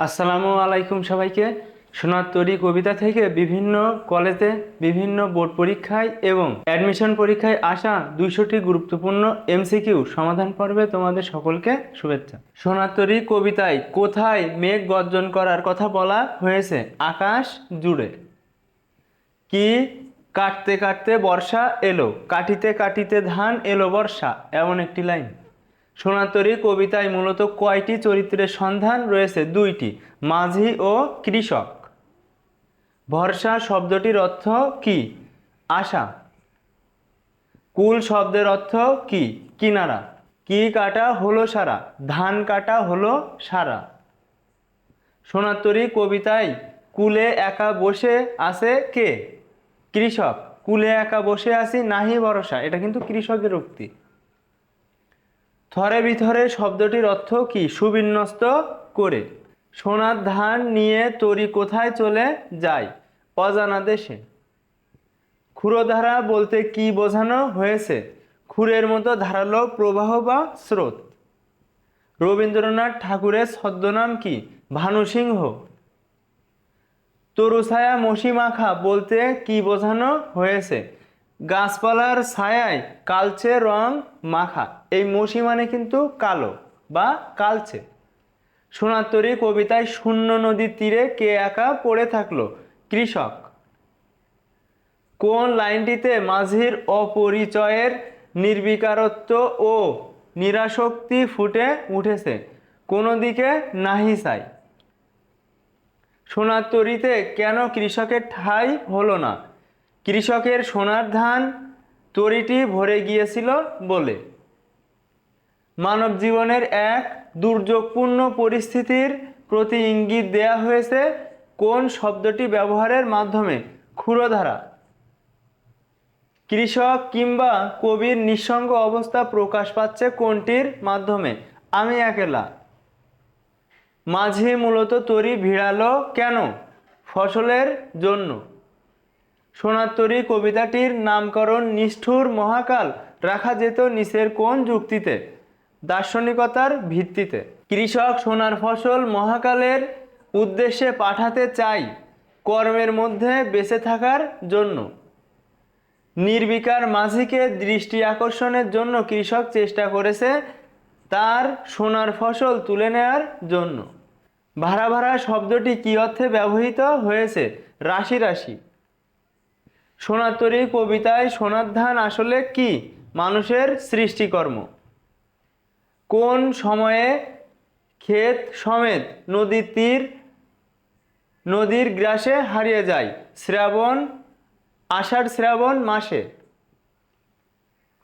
আসসালামু আলাইকুম সবাইকে। সোনার তরী কবিতা থেকে বিভিন্ন কলেজে বিভিন্ন বোর্ড পরীক্ষায় এবং অ্যাডমিশন পরীক্ষায় আসা দুইশোটি গুরুত্বপূর্ণ এমসিকিউ সমাধান পর্বে তোমাদের সকলকে শুভেচ্ছা। সোনার তরী কবিতায় কোথায় মেঘ গর্জন করার কথা বলা হয়েছে? আকাশ জুড়ে। কি কাটতে কাটতে বর্ষা এলো, কাটিতে কাটিতে ধান এলো বর্ষা, এমন একটি লাইন। সোনাতরী কবিতায় মূলত কয়টি চরিত্রের সন্ধান রয়েছে? দুইটি, মাঝি ও কৃষক। ভরসা শব্দটির অর্থ কি? আশা। কুল শব্দের অর্থ কি? কিনারা। কি কাটা হলো সারা? ধান কাটা হলো সারা। সোনাতরী কবিতায় কুলে একা বসে আছে কে? কৃষক। কুলে একা বসে আছি, নাহি ভরসা। এটা কিন্তু কৃষকের উক্তি। থরে বিথরে শব্দটির অর্থ কি? সুবিন্যস্ত করে। সোনার ধান নিয়ে তরি কোথায় চলে যায়? অজানা দেশে। ক্ষুরধারা বলতে কি বোঝানো হয়েছে? ক্ষুরের মতো ধারালো প্রবাহ বা স্রোত। রবীন্দ্রনাথ ঠাকুরের ছদ্মনাম কি? ভানু সিংহ তরুছায়া মশি মাখা বলতে কি বোঝানো হয়েছে? গাছপালার ছায়ায় কালচে রং মাখা। এই মশি মানে কিন্তু কালো বা কালচে। সোনাতরী কবিতায় শূন্য নদীর তীরে কে একা পড়ে থাকল? কৃষক। কোন লাইনটিতে মাঝির অপরিচয়ের নির্বিকারত্ব ও নিরাসক্তি ফুটে উঠেছে? কোনো দিকে? নাহি চাই সোনার তরিতে কেন কৃষকের ঠাঁই হলো না? কৃষকের সোনার ধান তরিটি ভরে গিয়েছিল বলে। মানব জীবনের এক দুর্যোগপূর্ণ পরিস্থিতির প্রতি ইঙ্গিত দেয়া হয়েছে কোন শব্দটি ব্যবহারের মাধ্যমে? ক্ষুরধারা। কৃষক কিংবা কবির নিঃসঙ্গ অবস্থা প্রকাশ পাচ্ছে কোনটির মাধ্যমে? আমি একেলা। মাঝে মূলত তরি ভিড়ালো কেন? ফসলের জন্য। সোনার তরী কবিতাটির নামকরণ নিষ্ঠুর মহাকাল। রাখা যেত নিচের কোন যুক্তিতে? দার্শনিকতার ভিত্তিতে। কৃষক সোনার ফসল মহাকালের উদ্দেশ্যে পাঠাতে চাই কর্মের মধ্যে বেঁচে থাকার জন্য। নির্বিকার মাঝিকে দৃষ্টি আকর্ষণের জন্য কৃষক চেষ্টা করেছে তার সোনার ফসল তুলে নেয়ার জন্য। ভাড়া ভাড়া শব্দটি কী অর্থে ব্যবহৃত হয়েছে? রাশি রাশি। সোনার তরী কবিতায় সোনার ধান আসলে কি? মানুষের সৃষ্টিকর্ম। কোন সময়ে ক্ষেত সমেত নদীর তীর, নদীর গ্রাসে হারিয়ে যায়? শ্রাবণ, আষাঢ় শ্রাবণ মাসে।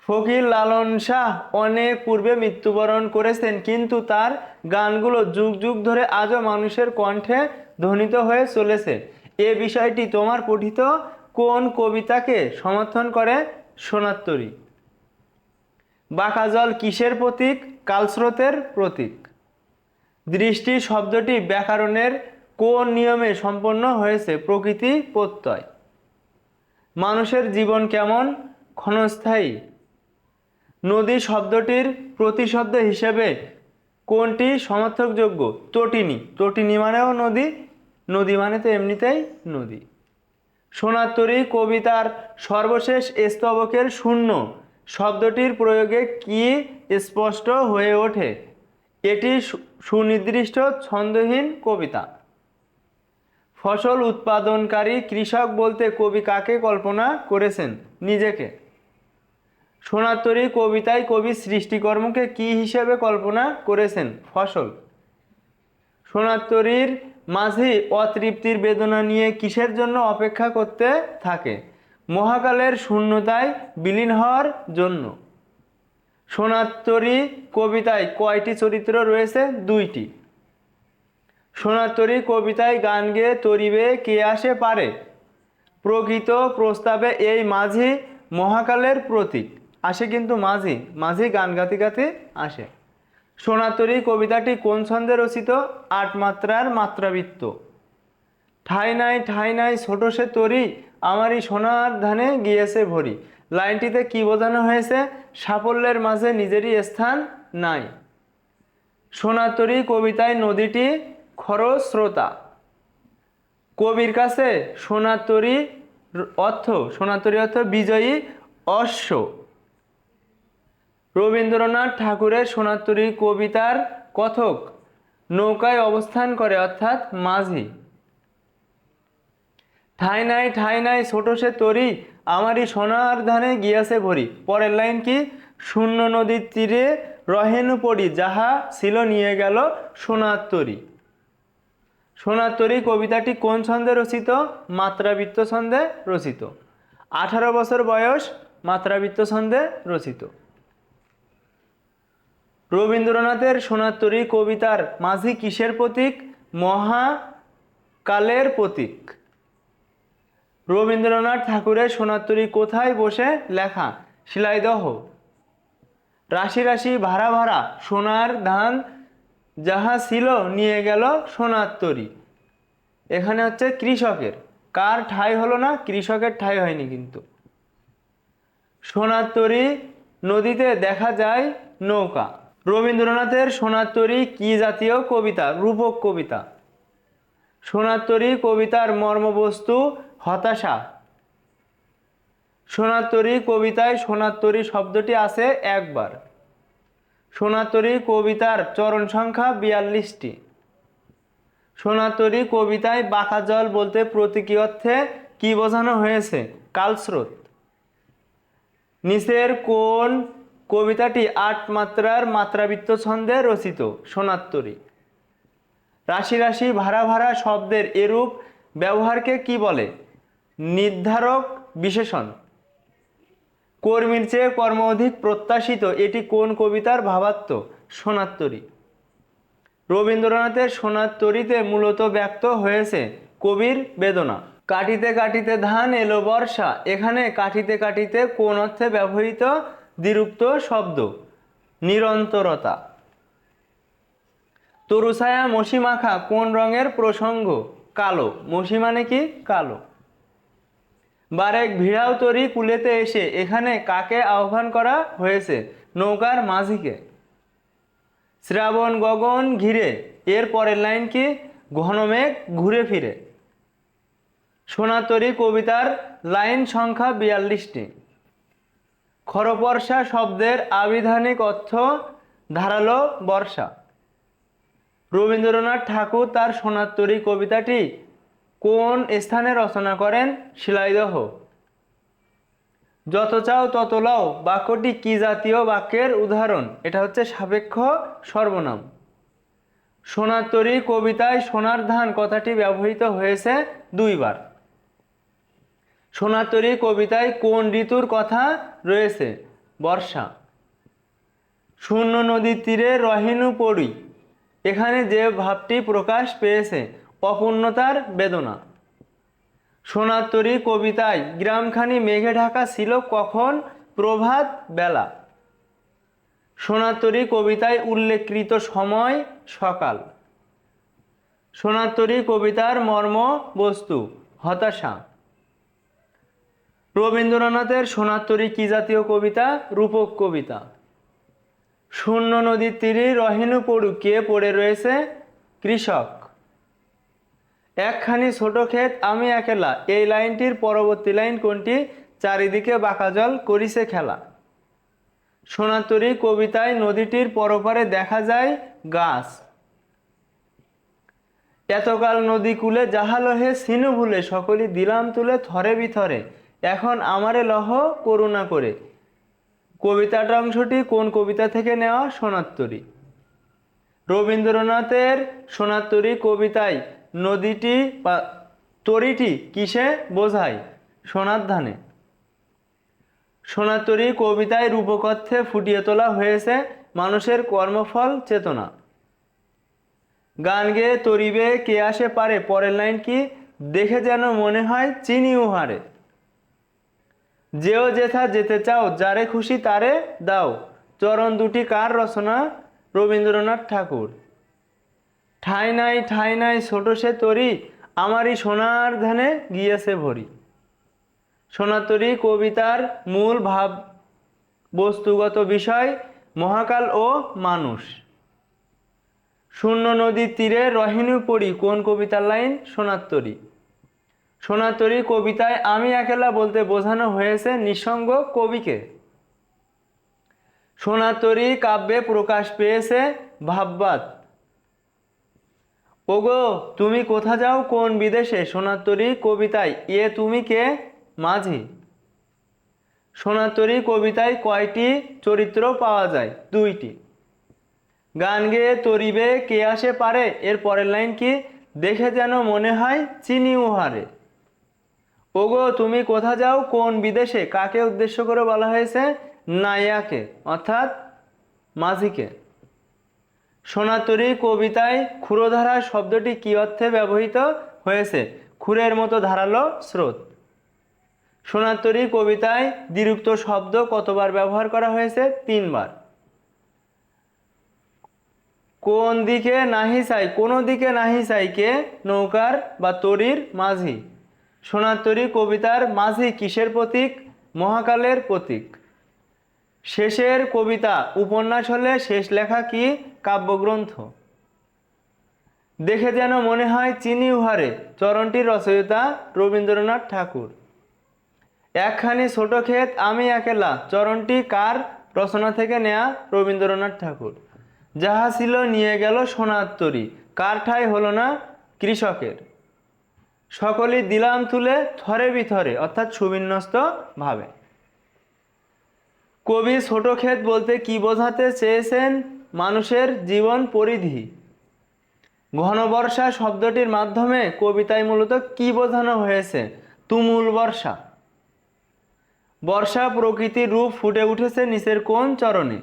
ফকির লালন শাহ অনেক পূর্বে মৃত্যুবরণ করেছেন, কিন্তু তার গানগুলো যুগ যুগ ধরে আজও মানুষের কণ্ঠে ধ্বনিত হয়ে চলেছে। এ বিষয়টি তোমার পঠিত কোন কবিতাকে সমর্থন করে সোনাত্তরী? বাঁকা জল কিসের প্রতীক? কালস্রোতের প্রতীক। দৃষ্টি শব্দটি ব্যাকরণের কোন নিয়মে সম্পন্ন হয়েছে প্রকৃতি প্রত্যয়। মানুষের জীবন কেমন? ক্ষণস্থায়ী। নদী শব্দটির প্রতিশব্দ হিসেবে কোনটি সমর্থকযোগ্য? তটিনী। তটিনী মানেও নদী নদী মানে তো এমনিতেই নদী। সোনাত্তরী কবিতার সর্বশেষ স্তবকের শূন্য শব্দটির প্রয়োগে কি স্পষ্ট হয়ে ওঠে? এটি সুনির্দিষ্ট ছন্দহীন কবিতা। ফসল উৎপাদনকারী কৃষক বলতে কবি কাকে কল্পনা করেছেন? নিজেকে। সোনাতরী কবিতায় কবি সৃষ্টিকর্মকে কি হিসেবে কল্পনা করেছেন? ফসল। সোনাতরীর মাঝে অতৃপ্তির বেদনা নিয়ে কিসের জন্য অপেক্ষা করতে থাকে? মহাকালের শূন্যতায় বিলীন হওয়ার জন্য। সোনাতরী কবিতায় কয়টি চরিত্র রয়েছে? দুইটি। সোনাতরী কবিতায় গান গেয়ে তরিবে কে আসে পারে? প্রকৃত প্রস্তাবে এই মাঝি মহাকালের প্রতীক। আসে কিন্তু মাঝি মাঝি গান গাতে গাতে আসে। সোনাতরী কবিতাটি কোন ছন্দে রচিত? আট মাত্রার মাত্রাবৃত্ত। ঠাই নাই ঠাই নাই, ছোট সে তরি আমারই সোনার ধানে গিয়েছে ভরি। লাইনটিতে কি বোঝানো হয়েছে? সাফল্যের মাঝে নিজেরই স্থান নাই। সোনাতরী কবিতায় নদীটি খরস্রোতা। কবির কাছে সোনার তরী অর্থ সোনার তরী অর্থ বিজয়ী অশ্ব। রবীন্দ্রনাথ ঠাকুরের সোনার তরী কবিতার কথক। নৌকায় অবস্থান করে, অর্থাৎ মাঝি। ঠাই নাই ঠাই নাই, ছোট সে তরি, আমারই সোনার ধানে গিয়াছে ভরি। পরের লাইন কি? শূন্য নদীর তীরে রহেনু পড়ি, যাহা ছিল নিয়ে গেল সোনার তরি। সোনার তরী কবিতাটি কোন ছন্দে রচিত? মাত্রাবৃত্ত ছন্দে রচিত। আঠারো বছর বয়স, মাত্রাবৃত্ত ছন্দে রচিত। রবীন্দ্রনাথের সোনার তরী কবিতার মাঝি কিসের প্রতীক? মহাকালের প্রতীক। রবীন্দ্রনাথ ঠাকুরের সোনার তরী কোথায় বসে লেখা? শিলাইদহ। রাশি রাশি ভাড়া ভাড়া সোনার ধান যাহা ছিল নিয়ে গেল সোনার তরী। এখানে হচ্ছে কৃষকের। কার ঠাই হলো না? কৃষকের ঠাই হয়নি কিন্তু। সোনার তরী নদীতে দেখা যায় নৌকা। রবীন্দ্রনাথের সোনার তরী কি জাতীয় কবিতা? রূপক কবিতা। সোনার তরী কবিতার মর্মবস্তু হতাশা। সোনার তরী কবিতায় সোনার তরী শব্দটি আছে একবার। সোনার তরী কবিতার চরণ সংখ্যা বিয়াল্লিশটি। সোনার তরী কবিতায় বাঁকা জল বলতে প্রতীকী অর্থে কি বোঝানো হয়েছে? কালস্রোত নিচের কোন কবিতাটি আট মাত্রার মাত্রাবৃত্ত ছন্দে রচিত সোনার তরী রাশি রাশি ভাড়া ভাড়া শব্দের এরূপ ব্যবহারকে কি বলে? নির্ধারক বিশেষণ। কর্মীর চেয়ে কর্ম অধিক প্রত্যাশিত, এটি কোন কবিতার ভাবাত্ম? সোনাত্তরী। রবীন্দ্রনাথের সোনাত্তরীতে মূলত ব্যক্ত হয়েছে কবির বেদনা। কাটিতে কাটিতে ধান এলো বর্ষা, এখানে কাটিতে কাটিতে কোন অর্থে ব্যবহৃত দ্বিরুক্ত শব্দ? নিরন্তরতা। তরুছায়া মসি মাখা কোন রঙের প্রসঙ্গ? কালো। মসি মানে কি? কালো। বারেক ভিড়াও তরি কুলেতে এসে এখানে কাকে আহ্বান করা হয়েছে? নৌকার মাঝিকে। শ্রাবণ গগন ঘিরে, এর পরের লাইন কি? ঘনমেঘ ঘুরে ফিরে। সোনাতরি কবিতার লাইন সংখ্যা বিয়াল্লিশটি। খরপর্ষা শব্দের আবিধানিক অর্থ ধারালো বর্ষা। রবীন্দ্রনাথ ঠাকুর তার সোনাত্তরী কবিতাটি কোন স্থানে রচনা করেন? শিলাইদহ। যত চাও তত লও। বাক্যটি কি জাতীয় বাক্যের উদাহরণ? এটা হচ্ছে সাপেক্ষ সর্বনাম। সোনাত্তরী কবিতায় সোনার ধান কথাটি ব্যবহৃত হয়েছে দুইবার। সোনাতরী কবিতায় কোন ঋতুর কথা রয়েছে? বর্ষা। শূন্য নদীর তীরে রহিনু পড়ি। এখানে যে ভাবটি প্রকাশ পেয়েছে অপূর্ণতার বেদনা। সোনাতরী কবিতায় গ্রামখানি মেঘে ঢাকা ছিল কখন প্রভাত বেলা। সোনাতরী কবিতায় উল্লেখকৃত সময় সকাল। সোনাতরী কবিতার মর্ম বস্তু, হতাশা। রবীন্দ্রনাথের সোনাতরী কি জাতীয় কবিতা? রূপক কবিতা। শূন্য নদীর তীরে রহিনু পড়ু কে পড়ে রয়েছে? কৃষক। একখানি ছোট ক্ষেত আমি একেলা। এই লাইনটির পরবর্তী লাইন কোনটি? চারিদিকে বাঁকা জল করিছে খেলা। সোনাতরী কবিতায় নদীটির পরপারে দেখা যায় গাছ। এতকাল নদী কূলে যাহা লহে সিনু ভুলে সকলই দিলাম তুলে থরে বিথরে। এখন আমারে লহ করুণা করে। কবিতাটা অংশটি কোন কবিতা থেকে নেওয়া? সোনাত্তরী রবীন্দ্রনাথের সোনাত্তরী কবিতায় নদীটি বা তরিটি কিসে বোঝায়? সোনার ধানে। সোনাতরী কবিতায় রূপকথ্যে ফুটিয়ে তোলা হয়েছে মানুষের কর্মফল চেতনা। গান গেয়ে তরিবে কে আসে পারে, পরের লাইন কি? দেখে যেন মনে হয় চিনি উহারে যেও যেথা যেতে চাও, যারে খুশি তারে দাও। চরণ দুটি কার রচনা? রবীন্দ্রনাথ ঠাকুর। ঠাই নাই ঠাই নাই, ছোট সে তরি, আমারই সোনার ধানে গিয়েছে ভরি। সোনাতরী কবিতার মূল ভাব, বস্তুগত বিষয়, মহাকাল ও মানুষ। শূন্য নদীর তীরে রহিণী পড়ি, কোন কবিতার লাইন? সোনাত্তরী সোনাত্তরী কবিতায় আমি একেলা বলতে বোঝানো হয়েছে নিঃসঙ্গ কবিকে। সোনাতরী কাব্যে প্রকাশ পেয়েছে ভাববাদ। ওগো, তুমি কোথা যাও? কোন বিদেশে? সোনাতরী কবিতায়। এ তুমি কে? মাঝি। সোনাতরী কবিতায় কয়টি চরিত্র পাওয়া যায়? দুইটি। গান গেয়ে তরিবে কে আসে পারে? এর পরের লাইন কি? দেখে যেন মনে হয় চিনি উহারে। ওগো, তুমি কোথা যাও? কোন বিদেশে? কাকে উদ্দেশ্য করে বলা হয়েছে? নাইয়াকে অর্থাৎ মাঝিকে। সোনাতরী কবিতায় ক্ষুরধারা শব্দটি কি অর্থে ব্যবহৃত হয়েছে? খুরের মতো ধারালো স্রোত। সোনাতরী কবিতায় দ্বিরুক্ত শব্দ কতবার ব্যবহার করা হয়েছে? তিনবার। কোন দিকে নাহি চাই, কোনো দিকে নাহি চাইকে নৌকার বা তরির মাঝি? সোনাতরী কবিতার মাঝি কিসের প্রতীক? মহাকালের প্রতীক। শেষের কবিতা, উপন্যাস হলে শেষ লেখা কি কাব্যগ্রন্থ? দেখে যেন মনে হয় চিনি উহারে চরণটির রচয়িতা রবীন্দ্রনাথ ঠাকুর। একখানি ছোট ক্ষেত আমি একেলা, চরণটি কার? রচনা থেকে নেয়া রবীন্দ্রনাথ ঠাকুর। যাহা ছিল নিয়ে গেল সোনার তরী, কার ঠাই হলো না কৃষকের। সকলেই দিলাম তুলে, থরে বিথরে, অর্থাৎ সুবিন্যস্ত ভাবে। কবি ছোট ক্ষেত বলতে কি বোঝাতে চেয়েছেন? মানুষের জীবন পরিধি। ঘনবর্ষা শব্দটির মাধ্যমে কবিতায় মূলত কি বোঝানো হয়েছে? তুমুল বর্ষা। বর্ষা প্রকৃতির রূপ ফুটে উঠেছে নিচের কোন চরণে?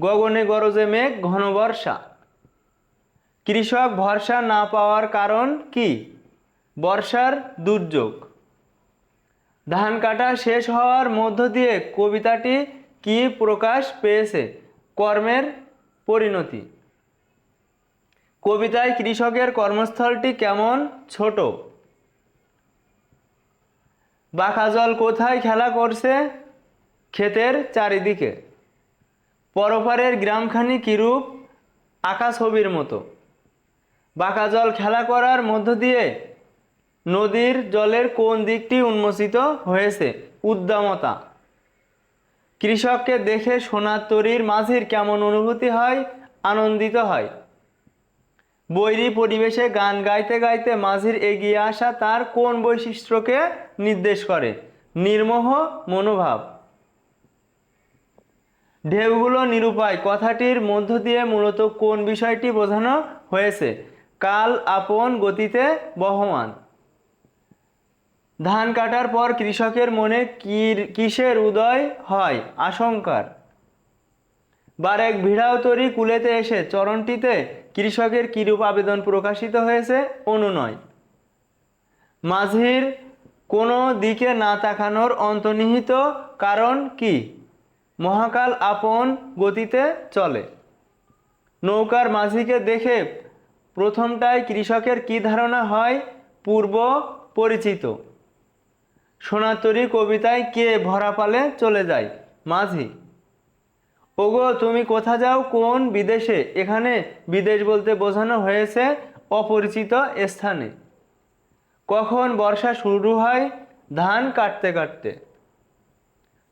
গগনে গরজে মেঘ ঘন বর্ষা কৃষক ভরসা না পাওয়ার কারণ কি? বর্ষার দুর্যোগ। ধান কাটা শেষ হওয়ার মধ্য দিয়ে কবিতাটি কি প্রকাশ পেয়েছে? কর্মের পরিণতি। কবিতায় কৃষকের কর্মস্থলটি কেমন ছোট? বাঁকা জল কোথায় খেলা করছে ক্ষেতের চারিদিকে? পরপারের গ্রামখানি কিরূপ আকাশ ছবির মতো? বাঁকা জল খেলা করার মধ্য দিয়ে নদীর জলের কোন দিকটি উন্মোচিত হয়েছে? উদ্দামতা। কৃষককে দেখে সোনার তরীর মাঝির কেমন অনুভূতি হয়? আনন্দিত হয়। বৈরী পরিবেশে গান গাইতে গাইতে মাঝির এগিয়ে আসা তার কোন বৈশিষ্ট্যকে নির্দেশ করে? নির্মোহ মনোভাব। ঢেউগুলো নিরুপায়। কথাটির মধ্য দিয়ে মূলত কোন বিষয়টি বোঝানো হয়েছে? কাল আপন গতিতে বহমান। ধান কাটার পর কৃষকের মনে কিসের উদয় হয়? আশঙ্কার। বারেক ভিড়াও তরি কুলেতে এসে চরণটিতে কৃষকের কিরূপ আবেদন প্রকাশিত হয়েছে অনুনয়। মাঝির কোনো দিকে না তাকানোর অন্তর্নিহিত কারণ কি? মহাকাল আপন গতিতে চলে। নৌকার মাঝিকে দেখে প্রথমটায় কৃষকের কি ধারণা হয় পূর্ব পরিচিত। সোনাতরী কবিতায় কে ভরা পালে চলে যায়? মাঝি। ওগো, তুমি কোথা যাও? কোন বিদেশে? এখানে বিদেশ বলতে বোঝানো হয়েছে অপরিচিত স্থানে। কখন বর্ষা শুরু হয়? ধান কাটতে কাটতে।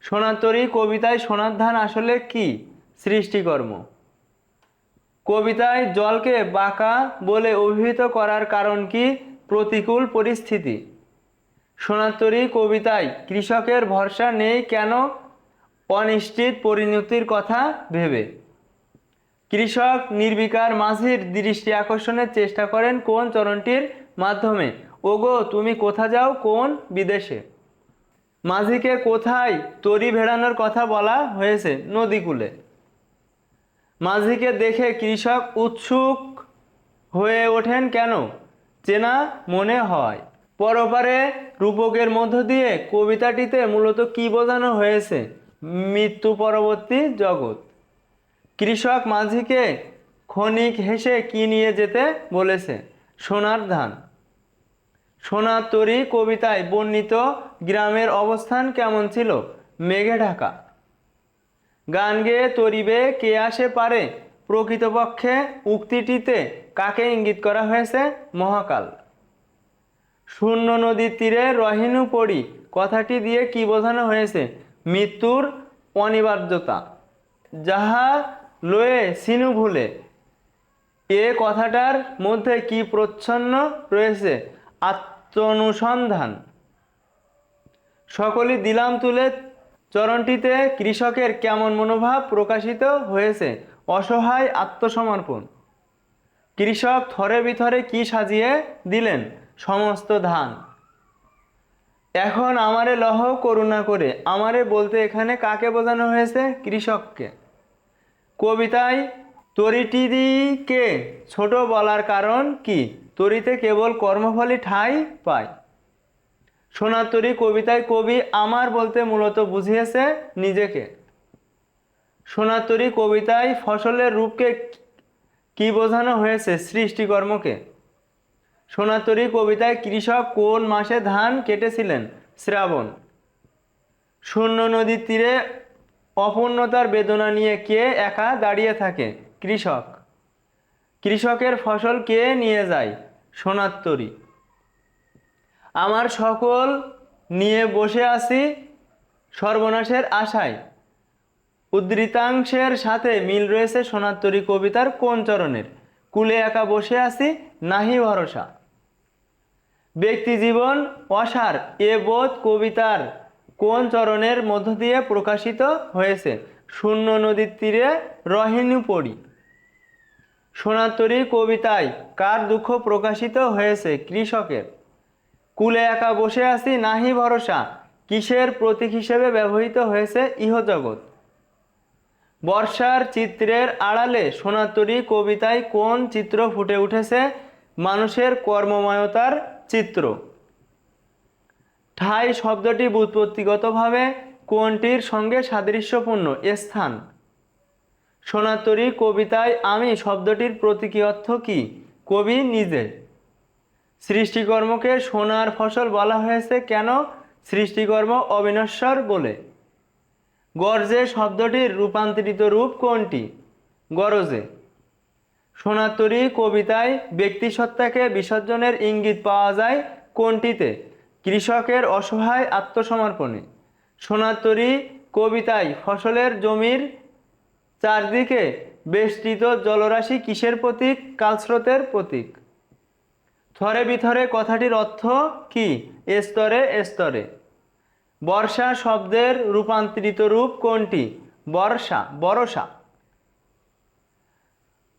সোনাতরী কবিতায় সোনার ধান আসলে কি? সৃষ্টিকর্ম। কবিতায় জলকে বাঁকা বলে অভিহিত করার কারণ কি? প্রতিকূল পরিস্থিতি। সোনাতরী কবিতায় কৃষকের ভরসা নেই কেন? অনিশ্চিত পরিণতির কথা ভেবে। কৃষক নির্বিকার মাঝির দৃষ্টি আকর্ষণের চেষ্টা করেন কোন চরণটির মাধ্যমে। ওগো, তুমি কোথা যাও? কোন বিদেশে? মাঝিকে কোথায় তরি ভেড়ানোর কথা বলা হয়েছে নদীকূলে? মাঝিকে দেখে কৃষক উৎসুক হয়ে ওঠেন কেন? চেনা মনে হয়। পরপারে রূপকের মধ্য দিয়ে কবিতাটিতে মূলত কি বোঝানো হয়েছে? মৃত্যু পরবর্তী জগৎ। কৃষক মাঝিকে ক্ষণিক হেসে কি নিয়ে যেতে বলেছে? সোনার ধান। সোনার তরী কবিতায় বর্ণিত গ্রামের অবস্থান কেমন ছিল? মেঘে ঢাকা। গান গেয়ে তরিবে কে আসে পারে? প্রকৃতপক্ষে উক্তিটিতে কাকে ইঙ্গিত করা হয়েছে? মহাকাল। শূন্য নদীর তীরে রহিনু পড়ি। কথাটি দিয়ে কি বোঝানো হয়েছে? মৃত্যুর অনিবার্যতা। যাহা লয়ে সিনু ভুলে, এ কথাটার মধ্যে কি প্রচ্ছন্ন রয়েছে? আত্মনুসন্ধান। সকলই দিলাম তুলে, চরণটিতে কৃষকের কেমন মনোভাব প্রকাশিত হয়েছে? অসহায় আত্মসমর্পণ। কৃষক থরে বিথরে কি সাজিয়ে দিলেন? সমস্ত ধান। এখন আমারে লহ করুণা করে। আমারে বলতে এখানে কাকে বোঝানো হয়েছে? কৃষককে। কবিতায় তরিটিকে ছোট বলার কারণ কি? তরিতে কেবল কর্মফলই ঠাঁই পায়। সোনাতরি কবিতায় কবি আমার বলতে মূলত বুঝিয়েছে নিজেকে। সোনাতরি কবিতায় ফসলের রূপকে কি বোঝানো হয়েছে? সৃষ্টিকর্মকে। সোনাতরি কবিতায় কৃষক কোন মাসে ধান কেটেছিলেন? শ্রাবণ। শূন্য নদীর তীরে অপূর্ণতার বেদনা নিয়ে কে একা দাঁড়িয়ে থাকে? কৃষক। কৃষকের ফসল কে নিয়ে যায়? সোনাত্তরী আমার সকল নিয়ে বসে আছি সর্বনাশের আশায়। উদ্ধৃতাংশের সাথে মিল রয়েছে সোনাত্তরী কবিতার কোন চরণের? কুলে একা বসে আছি, নাহি ভরসা। ব্যক্তি জীবন অসার এ বোধ কবিতার কোন চরণের মধ্য দিয়ে প্রকাশিত হয়েছে? শূন্য নদীর তীরে রহিণী পড়ি। সোনাতরী কবিতায় কার দুঃখ প্রকাশিত হয়েছে কৃষকের? কুলে একা বসে আছি, নাহি ভরসা। কিসের প্রতীক হিসেবে ব্যবহৃত হয়েছে ইহজগৎ? বর্ষার চিত্রের আড়ালে সোনাতরী কবিতায় কোন চিত্র ফুটে উঠেছে? মানুষের কর্মময়তার চিত্র। ঠাই শব্দটি ব্যুৎপত্তিগতভাবে কোনটির সঙ্গে সাদৃশ্যপূর্ণ স্থান। সোনাতরী কবিতায় আমি শব্দটির প্রতীকী অর্থ কি? কবি নিজে। সৃষ্টিকর্মকে সোনার ফসল বলা হয়েছে কেন? সৃষ্টিকর্ম অবিনশ্বর বলে। গর্জে শব্দটির রূপান্তরিত রূপ কোনটি? গরজে। সোনাতরী কবিতায় ব্যক্তিসত্তাকে বিসর্জনের ইঙ্গিত পাওয়া যায় কোনটিতে? কৃষকের অসহায় আত্মসমর্পণে। সোনাতরী কবিতায় ফসলের জমির চারদিকে বেষ্টিত জলরাশি কিসের প্রতীক? কালস্রোতের প্রতীক। থরে বিথরে কথাটির অর্থ কি? স্তরে স্তরে। বর্ষা শব্দের রূপান্তরিত রূপ কোনটি? বর্ষা বরষা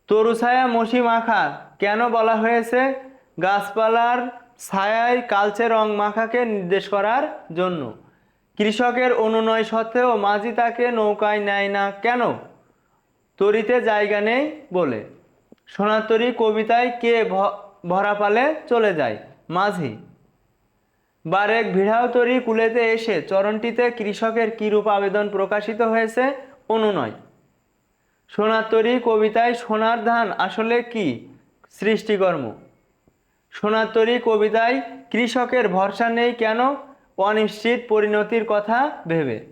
তরুছায়া মশি মাখা, কেন বলা হয়েছে গাছপালার ছায়ায় কালচে রং মাখাকে নির্দেশ করার জন্য? কৃষকের অনুনয় সত্ত্বেও মাঝি তাকে নৌকায় নেয় না কেন? তরিতে জায়গা নেই বলে। সোনাতরী কবিতায় কে ভরা পালে চলে যায়? মাঝি। বারেক ভিড়াওতরি কুলেতে এসে চরণটিতে কৃষকের কিরূপ আবেদন প্রকাশিত হয়েছে অনুনয়। সোনাতরী কবিতায় সোনার ধান আসলে কি? সৃষ্টিকর্ম। সোনাতরী কবিতায় কৃষকের ভরসা নেই কেন? অনিশ্চিত পরিণতির কথা ভেবে।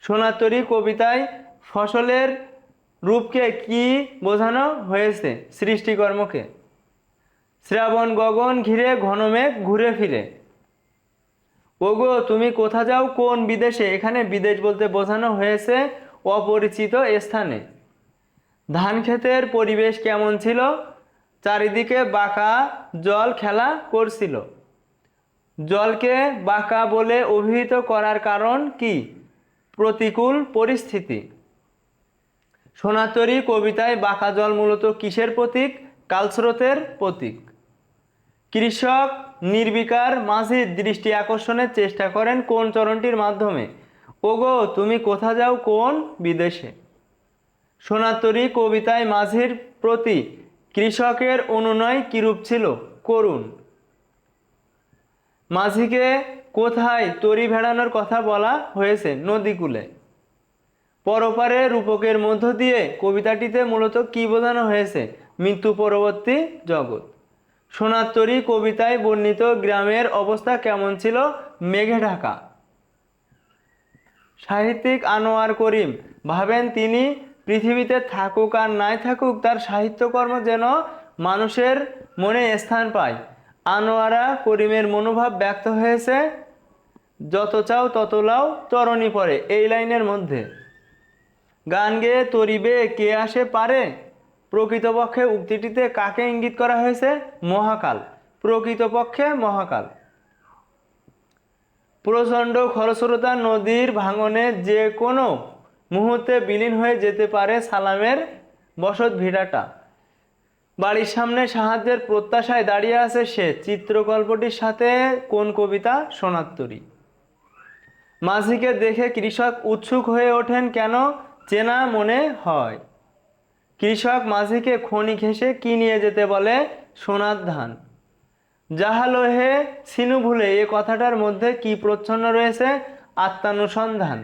সোনাতরী কবিতায় ফসলের রূপকে কি বোঝানো হয়েছে সৃষ্টিকর্মকে? শ্রাবণ গগন ঘিরে ঘনমেঘ ঘুরে ফিরে। ওগো, তুমি কোথা যাও? কোন বিদেশে? এখানে বিদেশ বলতে বোঝানো হয়েছে অপরিচিত স্থানে। ধান ক্ষেতের পরিবেশ কেমন ছিল? চারিদিকে বাঁকা জল খেলা করছিল। জলকে বাঁকা বলে অভিহিত করার কারণ কি? প্রতিকূল পরিস্থিতি। সোনাতরী কবিতায় বাঁকা জল মূলত কিসের প্রতীক? কালস্রোতের প্রতীক। কৃষক নির্বিকার মাঝির দৃষ্টি আকর্ষণের চেষ্টা করেন কোন চরণটির মাধ্যমে। ওগো, তুমি কোথা যাও কোন বিদেশে? সোনাতরী কবিতায় মাঝির প্রতি কৃষকের অনুনয় কিরূপ ছিল? করুন মাঝিকে কোথায় তরি ভেড়ানোর কথা বলা হয়েছে? নদীকূলে। পরপারে রূপকের মধ্য দিয়ে কবিতাটিতে মূলত কি বোঝানো হয়েছে? মৃত্যু পরবর্তী জগৎ। সোনাতরী কবিতায় বর্ণিত গ্রামের অবস্থা কেমন ছিল? মেঘে ঢাকা। সাহিত্যিক আনোয়ার করিম ভাবেন তিনি পৃথিবীতে থাকুক আর নাই থাকুক, তার সাহিত্যকর্ম যেন মানুষের মনে স্থান পায়। আনোয়ারা করিমের মনোভাব ব্যক্ত হয়েছে, যত চাও তত লাও, তরণী পড়ে এই লাইনের মধ্যে। গান গেয়ে তরিবে কে আসে পারে, প্রকৃতপক্ষে উক্তিটিতে কাকে ইঙ্গিত করা হয়েছে? মহাকাল। প্রকৃতপক্ষে মহাকাল। প্রচণ্ড খরস্রোতা, নদীর ভাঙনে যে কোনো মুহূর্তে বিলীন হয়ে যেতে পারে সালামের বসত ভিড়াটা বাড়ির সামনে সাহায্যের প্রত্যাশায় দাঁড়িয়ে আছে সে। চিত্রকল্পটির সাথে কোন কবিতা সোনাত্তরী? মাঝিকে দেখে কৃষক উৎসুক হয়ে ওঠেন, কেন চেনা মনে হয়? কৃষক মাঝিকে খনি ঘেঁষে কি নিয়ে যেতে বলে সোনার ধান? যাহালোহে সিনু ভুলে, এ কথাটার মধ্যে কি প্রচ্ছন্ন রয়েছে? আত্মানুসন্ধান।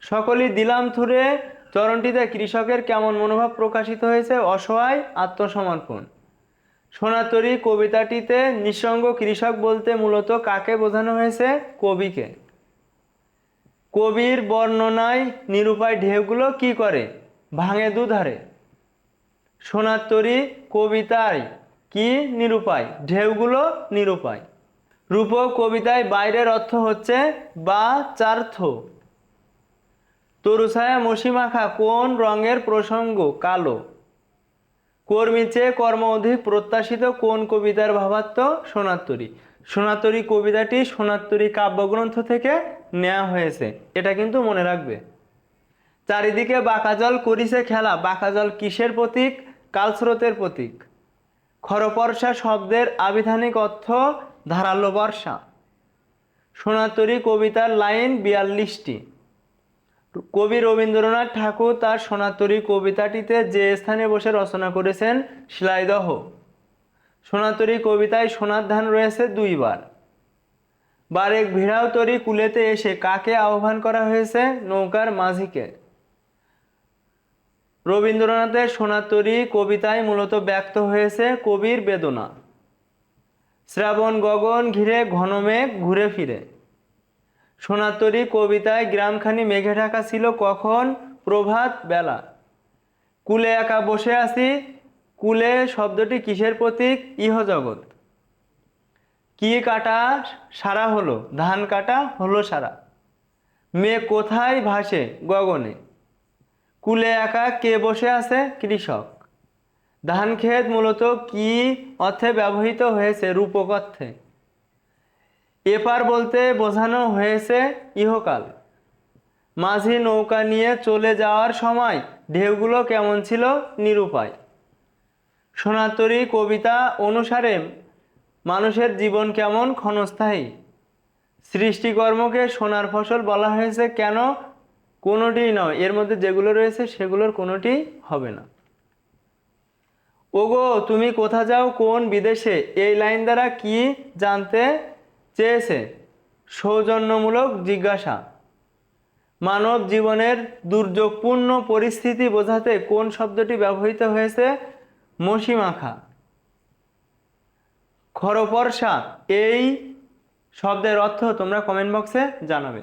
সকলেই দিলাম থুরে, চরণটিতে কৃষকের কেমন মনোভাব প্রকাশিত হয়েছে? অসহায় আত্মসমর্পণ। সোনাতরী কবিতাটিতে নিঃসঙ্গ কৃষক বলতে মূলত কাকে বোঝানো হয়েছে? কবিকে। কবির বর্ণনায় নিরুপায় ঢেউগুলো কি করে? ভাঙে দুধারে। সোনার তরী কবিতায় কি নিরুপায়? ঢেউগুলো নিরুপায়। রূপক কবিতায় বাইরের অর্থ হচ্ছে বা চার্থ। তরুছায়া মসিমাখা কোন রঙের প্রসঙ্গ? কালো। কর্মী চেয়ে কর্ম অধিক প্রত্যাশিত কোন কবিতার ভাবাত্ম? সোনাত্তরী। সোনাত্তরী কবিতাটি সোনাত্তরী কাব্যগ্রন্থ থেকে নেওয়া হয়েছে। এটা কিন্তু মনে রাখবে। চারিদিকে বাঁকাজল করিছে খেলা। বাঁকাজল কিসের প্রতীক? কালস্রোতের প্রতীক। খরপর্ষা শব্দের আবিধানিক অর্থ ধারালো বর্ষা। সোনাতরী কবিতার লাইন বিয়াল্লিশটি। কবি রবীন্দ্রনাথ ঠাকুর তার সোনাতরী কবিতাটিতে যে স্থানে বসে রচনা করেছেন শিলাইদহ। সোনাতরী কবিতায় সোনার ধান রয়েছে দুইবার। বারেক ভিড়াও তরি কুলেতে এসে কাকে আহ্বান করা হয়েছে নৌকার মাঝিকে? রবীন্দ্রনাথের সোনাতরী কবিতায় মূলত ব্যক্ত হয়েছে কবির বেদনা। শ্রাবণ গগন ঘিরে ঘনমেঘ ঘুরে ফিরে। সোনাতরী কবিতায় গ্রামখানি মেঘে ঢাকা ছিল কখন? প্রভাত বেলা। কুলে একা বসে আছি, কুলে শব্দটি কিসের প্রতীক? ইহজগৎ। কি কাটা সারা হলো? ধান কাটা হলো সারা। মেয়ে কোথায় ভাসে গগনে? কুলে একা কে বসে আছে? কৃষক। ধান ক্ষেত মূলত কি অর্থে ব্যবহৃত হয়েছে? রূপক অর্থে এপার বলতে বোঝানো হয়েছে ইহকাল। মাঝি নৌকা নিয়ে চলে যাওয়ার সময় ঢেউগুলো কেমন ছিল নিরুপায়। সোনাতরী কবিতা অনুসারে মানুষের জীবন কেমন ক্ষণস্থায়ী। সৃষ্টিকর্মকে সোনার ফসল বলা হয়েছে কেন? কোনোটি নয়, এর মধ্যে যেগুলো রয়েছে সেগুলোর কোনোটি হবে না। ওগো, তুমি কোথা যাও, কোন বিদেশে? এই লাইন দ্বারা কি জানতে চেয়েছে। সৌজন্যমূলক জিজ্ঞাসা। মানব জীবনের দুর্যোগপূর্ণ পরিস্থিতি বোঝাতে কোন শব্দটি ব্যবহৃত হয়েছে? মসিমাখা। খরপর্ষা এই শব্দের অর্থ তোমরা কমেন্ট বক্সে জানাবে।